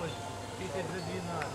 Михайлович, 1012.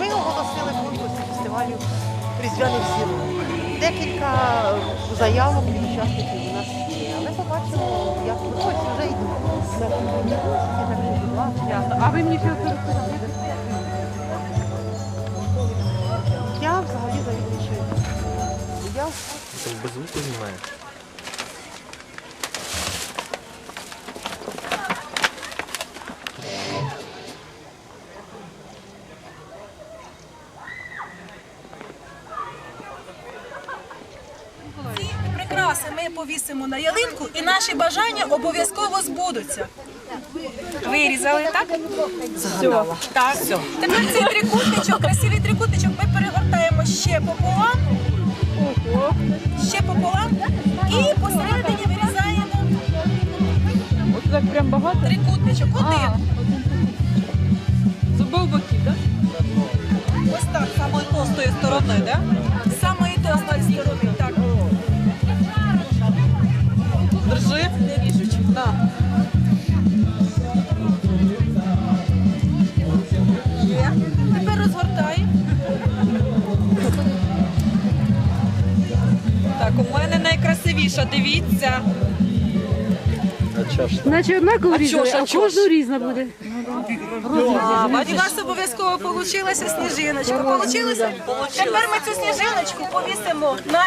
Ми оголосили конкурс фестивалю Різдвяних зірок. Декілька заявок від учасників у нас є, але побачимо, як ось вже йдуть. А ви мені ще розповідаєте? Я взагалі завідуючий. Я Це без звуку знімає. Прикраси ми повісимо на ялинку і наші бажання обов'язково збудуться. Вирізали, так? загадала. Так. Тепер цей трикутничок, красивий трикутничок ми перегортаємо ще пополам. Ще пополам. І посередині вирізаємо Ось так прям багато. трикутничок. Один. З обох боків, так? Ось так. Самої товстої сторони, так? Мене найкрасивіша, дивіться. Наче однаково А різали, чого ж, а кожну різна буде. А, у нас обов'язково вийшла сніжиночка. Получилося? Тепер ми цю сніжиночку повісимо на